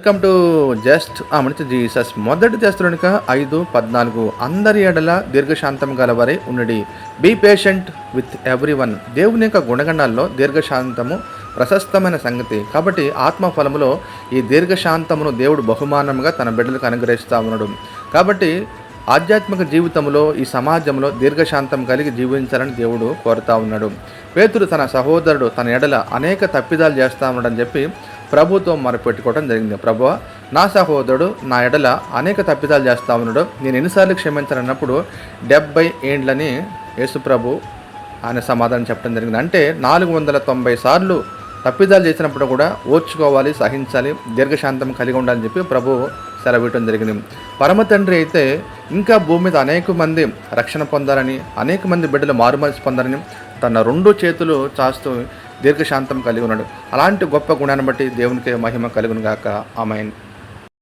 Welcome to just Amrita Jesus మొదటి దశలోనిక ఐదు పద్నాలుగు అందరి ఎడల దీర్ఘశాంతం గల వరే ఉన్నడి be patient with everyone దేవుని యొక్క గుణగణాల్లో దీర్ఘశాంతము ప్రశస్తమైన సంగతి. కాబట్టి ఆత్మ ఫలములో ఈ దీర్ఘశాంతమును దేవుడు బహుమానముగా తన బిడ్డలకు అనుగ్రహిస్తా ఉన్నాడు. కాబట్టి ఆధ్యాత్మిక జీవితంలో ఈ సమాజంలో దీర్ఘశాంతం కలిగి జీవించాలని దేవుడు కోరుతా ఉన్నాడు. పేతుడు తన సహోదరుడు తన ఎడల అనేక తప్పిదాలు చేస్తా ఉన్నాడని చెప్పి ప్రభుతో మొరపెట్టుకోవడం జరిగింది. ప్రభు నా సహోదరుడు నా ఎడల అనేక తప్పిదాలు చేస్తా ఉన్నాడు. నేను ఎన్నిసార్లు క్షమించాలన్నప్పుడు డెబ్బై ఏండ్లని యేసుప్రభు ఆయన సమాధానం చెప్పడం జరిగింది. అంటే నాలుగు వందల తొంభై సార్లు తప్పిదాలు చేసినప్పుడు కూడా ఓర్చుకోవాలి సహించాలి దీర్ఘశాంతం కలిగి ఉండాలని చెప్పి ప్రభు సెలవియటం జరిగింది. పరమ తండ్రి అయితే ఇంకా భూమి మీద అనేక మంది రక్షణ పొందాలని అనేక మంది బిడ్డలు మారుమనసు పొందాలని తన రెండు చేతులు చాస్తూ దీర్ఘశాంతం కలిగి ఉన్నాడు. అలాంటి గొప్ప గుణాన్ని బట్టి దేవునికి మహిమ కలుగునుగాక. ఆమెన్.